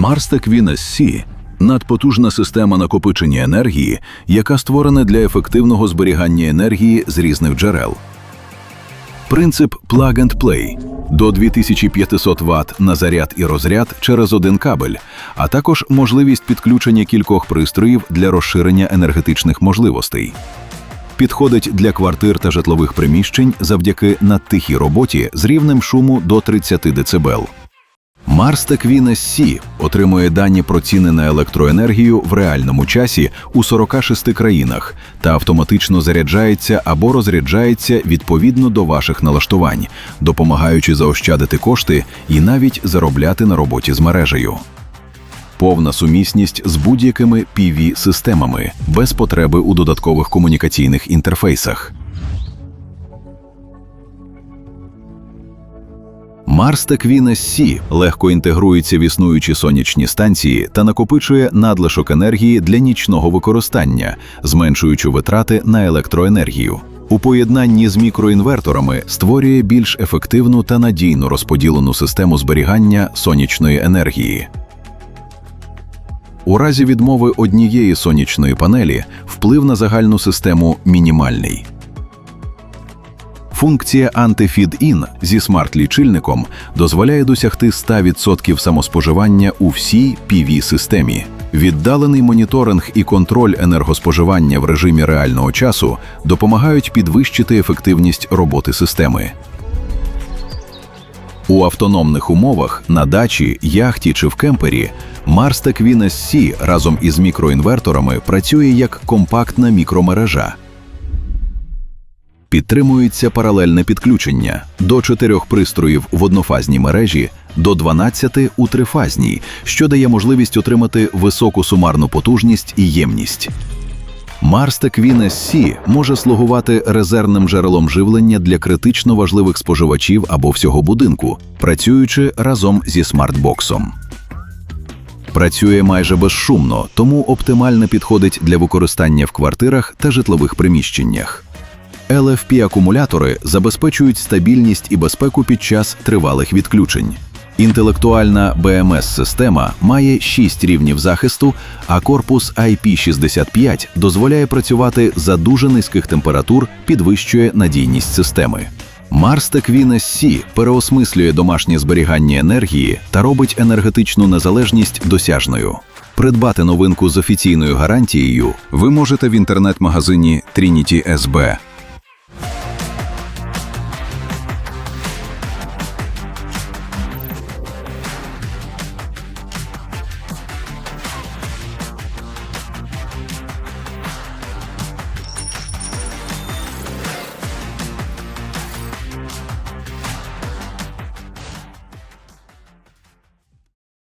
Марстек Вінес Сі надпотужна система накопичення енергії, яка створена для ефективного зберігання енергії з різних джерел. Принцип Plug and Play до 2500 Вт на заряд і розряд через один кабель, а також можливість підключення кількох пристроїв для розширення енергетичних можливостей. Підходить для квартир та житлових приміщень завдяки надтихій роботі з рівнем шуму до 30 дБ. Марстек Вінес Сі отримує дані про ціни на електроенергію в реальному часі у 46 країнах та автоматично заряджається або розряджається відповідно до ваших налаштувань, допомагаючи заощадити кошти і навіть заробляти на роботі з мережею. Повна сумісність з будь-якими pv системами без потреби у додаткових комунікаційних інтерфейсах. Марстек Вінес Сі легко інтегрується в існуючі сонячні станції та накопичує надлишок енергії для нічного використання, зменшуючи витрати на електроенергію. У поєднанні з мікроінверторами створює більш ефективну та надійно розподілену систему зберігання сонячної енергії. У разі відмови однієї сонячної панелі вплив на загальну систему мінімальний. Функція Anti-Feed-In зі смарт-лічильником дозволяє досягти 100% самоспоживання у всій PV-системі. Віддалений моніторинг і контроль енергоспоживання в режимі реального часу допомагають підвищити ефективність роботи системи. У автономних умовах на дачі, яхті чи в кемпері Marstek Venus C разом із мікроінверторами працює як компактна мікромережа. Підтримується паралельне підключення до чотирьох пристроїв в однофазній мережі до 12 у трифазній, що дає можливість отримати високу сумарну потужність і ємність. Марстек Venus C може слугувати резервним джерелом живлення для критично важливих споживачів або всього будинку, працюючи разом зі смартбоксом. Працює майже безшумно, тому оптимально підходить для використання в квартирах та житлових приміщеннях. LFP-акумулятори забезпечують стабільність і безпеку під час тривалих відключень. Інтелектуальна BMS-система має 6 рівнів захисту, а корпус IP65 дозволяє працювати за дуже низьких температур, підвищує надійність системи. Marstek Venus C переосмислює домашнє зберігання енергії та робить енергетичну незалежність досяжною. Придбати новинку з офіційною гарантією ви можете в інтернет-магазині Trinity SB